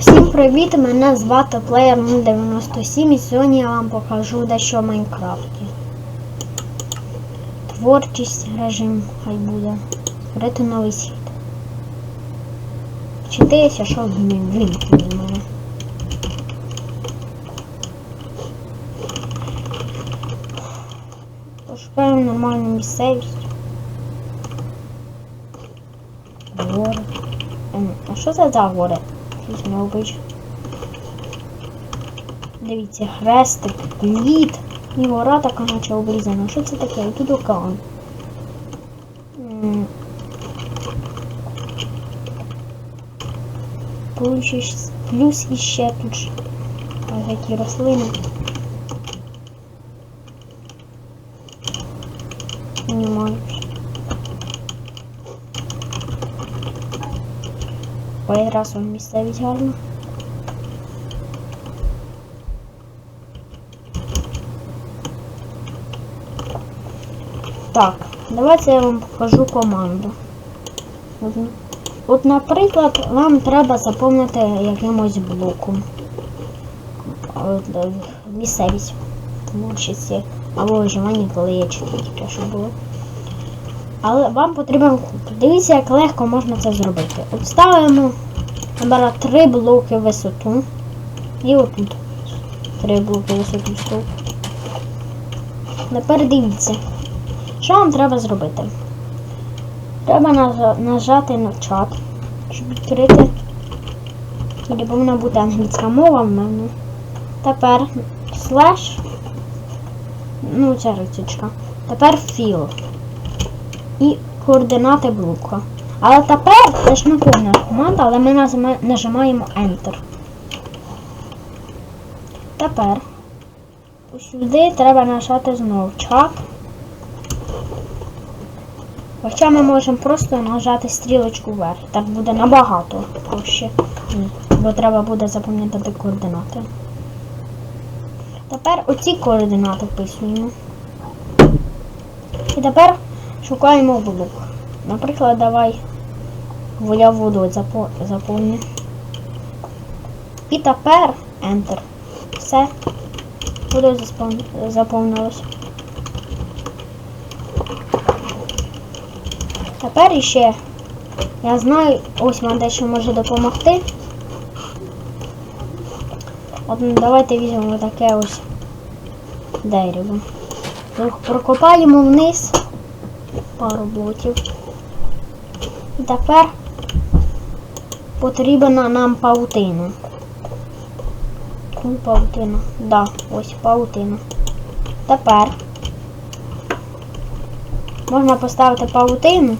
Всім привіт! Мене звати Player 097 і сьогодні я вам покажу дещо в Майнкрафті. Творчість режим хай буде. Створити новий світ. Вчитися, що він він від мене. Пошукаємо нормальну місцевість. Гори. Ем, А що це за гори? Необично. Дивіться, хрестик, лід. І гора така наче обрізана. Що це таке? І тут океан. М. Плюс, іще тут ж такі рослини. Немає. Ой, раз он місцевість гарно. Так, давайте я вам покажу команду. От, наприклад, вам треба заповнити якимось блоком. Е, Місцевість. Або виживання, коли є чотири, що було. Але вам потрібен куб. Дивіться, як легко можна це зробити. От ставимо набира 3 блоки висоту. І отут. 3 блоки висоту стовп. Тепер дивіться. Що вам треба зробити? Треба нажати на чат, щоб відкрити. Тільки повинна бути англійська мова в мене. Тепер слеш. Ну, ця рисочка. Тепер філ і координати блока. Але тепер це ж не повна команда, але ми нажимаємо Enter. Тепер сюди треба нажати знову чат. Хоча ми можемо просто нажати стрілочку вверх. Так буде набагато проще. Бо треба буде запам'ятати координати. Тепер оці координати вписуємо. І тепер шукаємо блок. Наприклад, давай воля водою запо- заповню. І тепер Enter. Все. Заспов- заповнилось. Тепер іще я знаю, ось вам дещо може допомогти. От ну, давайте візьмемо таке ось дерево. Прокопаємо вниз пару блоків. І тепер потрібна нам паутина. Ну, Паутина. Да, ось паутина. Тепер можна поставити паутину,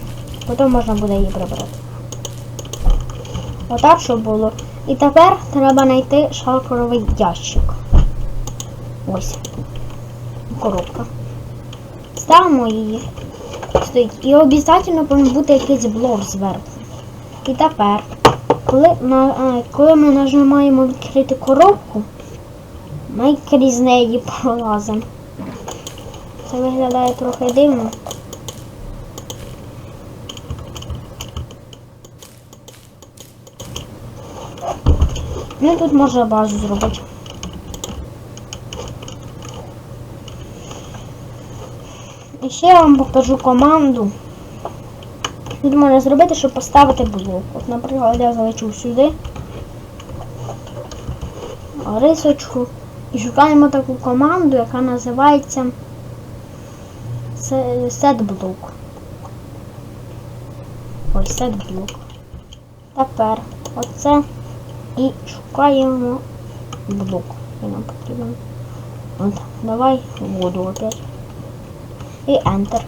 потім можна буде її прибрати. Отак, щоб було. І тепер треба знайти шалкоровий ящик. Ось. Коробка. Ставимо її. Стоїть. І обов'язково повинен бути якийсь блок зверху. І тепер, коли, е, коли ми нажимаємо відкрити коробку, ми крізь неї пролазимо. Це виглядає трохи дивно. Ну тут можна базу зробити. Ще я вам покажу команду. Тут можна зробити, щоб поставити блок. От, наприклад, я залечу сюди. Рисочку. І шукаємо таку команду, яка називається setBlock. Ось setBlock. Тепер оце і шукаємо блок. І нам потрібен. От, давай воду опять. І Enter.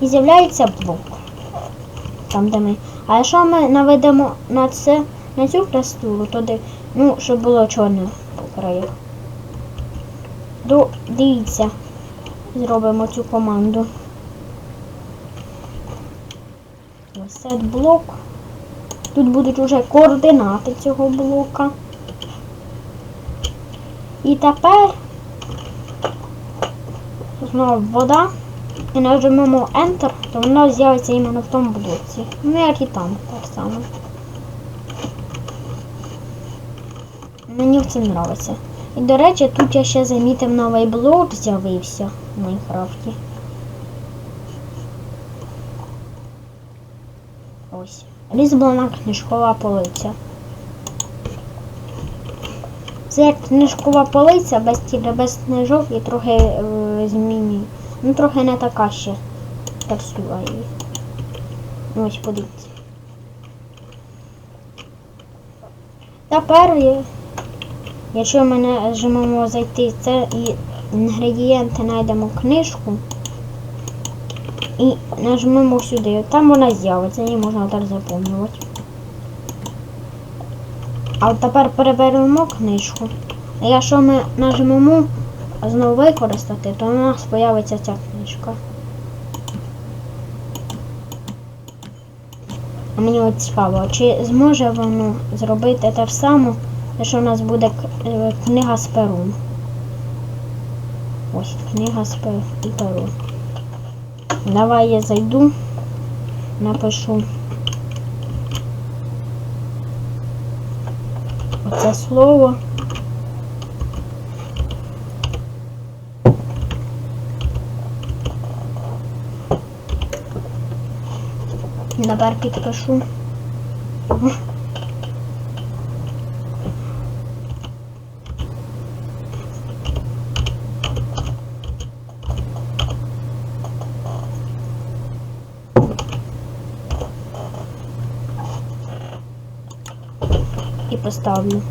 І з'являється блок. Там, де ми. А якщо ми наведемо на це, на цю крастуру, то де, ну, щоб було чорне по краях. То дивіться, зробимо цю команду. Set блок. Тут будуть уже координати цього блока. І тепер знову вода. І нажмемо Enter, то вона з'явиться іменно в тому блоці. Ну як і там, так само. Мені в цим подобається. І до речі, тут я ще замітив новий блок з'явився в Майнкрафті. Ось. Різьблена книжкова полиця. Це як книжкова полиця без тіля, без книжок і трохи е, змінює. Ну трохи не така ще текстура її. Ось подивіться. Тепер, якщо ми нажмемо зайти це і інгредієнти знайдемо книжку і нажмемо сюди, там вона з'явиться, її можна так заповнювати. А тепер переберемо книжку. А якщо ми нажмемо знову використати, то у нас з'явиться ця книжка. А мені от цікаво, чи зможе воно зробити те ж саме, якщо у нас буде е, книга з пером. Ось книга з пер- і пером. Давай я зайду, напишу оце слово. Тепер підпишу. І поставлю.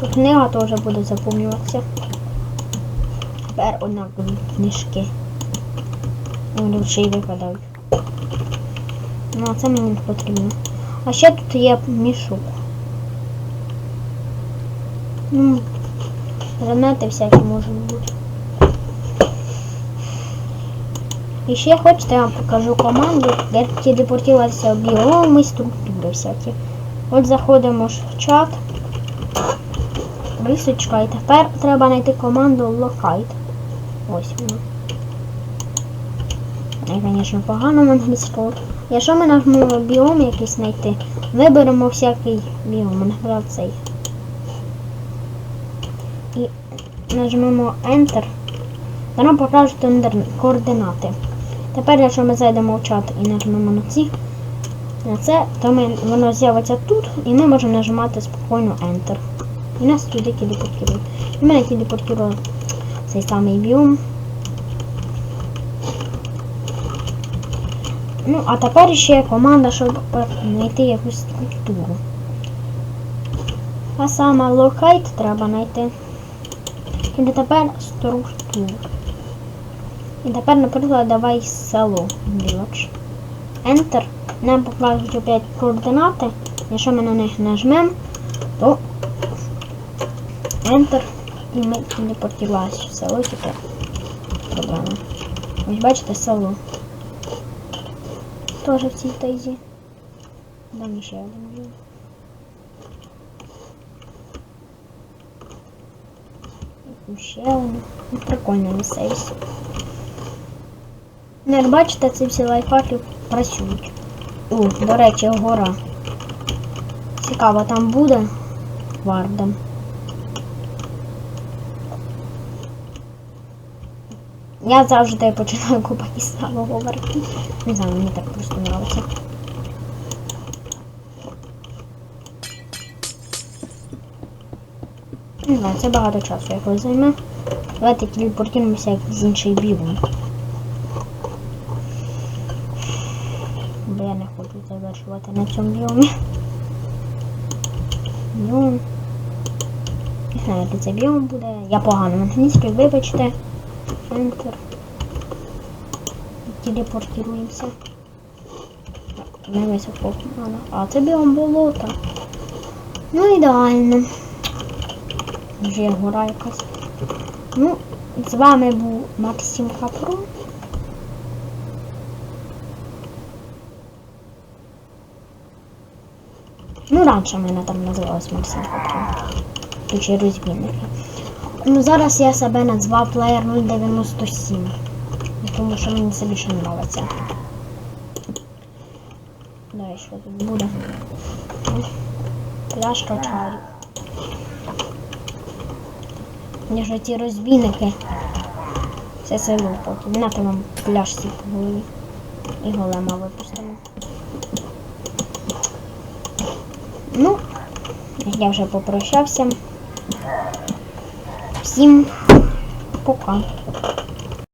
Тут книга теж буде заповнюватися. Тепер однакові книжки. Вони ще й випадають. Ну, це мені не потрібно. А ще тут є мішок. Ну, предмети всякі можуть бути. І ще хочете, я вам покажу команду, як телепортуватися біоми, структури всякі. От заходимо ж в чат. Рисочка, і тепер треба знайти команду Locate. Ось вона. Я, звісно, погано в англійському. Якщо ми нажмемо біом якийсь знайти, виберемо всякий біом, наприклад цей. І нажмемо Enter, то нам покажуть координати. Тепер, якщо ми зайдемо в чат і нажмемо на ці, на це, то ми, воно з'явиться тут, і ми можемо нажимати спокійно Enter. І нас туди телепортує. І мене телепортував цей самий біом. Ну, а тепер ще є команда, щоб знайти якусь структуру. А саме locate треба знайти. І тепер структуру. І тепер, наприклад, давай село Village. Enter. Нам покажуть опять координати. Якщо ми на них нажмемо, то Enter. І ми телепортувалися в село тепер. Проблема. Ось бачите село. Тоже в цій тайзі. Дам ще один вів. Ще одну. Ну, Прикольна місцевість. Ну, як бачите, ці всі лайфхаки працюють. О, до речі, гора. Цікаво, там буде вардом. Я завжди починаю купати з самого. Не знаю, мені так просто подобається. Не знаю, це багато часу якось займе. Давайте телепортуємося з інший біом. Бо я не хочу завершувати на цьому біомі. Біом. Не знаю, який це біом буде. Я погано в англійській, вибачте. Enter. Телепортируемся. Не високо. Ладно. А це біом болота. Ну ідеально. Вже гора якась. Ну, з вами був Максим Капро. Ну, раніше мене там називалось Максим Капро. Тут розбійники. Ну, зараз я себе назвав плеєр 097. Тому що мені це більше подобається. Далі що тут буде? Пляшка чаю. ніж ті розбійники. Все село потім. Нате вам пляшці по голові. І голема випустимо. Ну, я вже попрощався. Всім пока.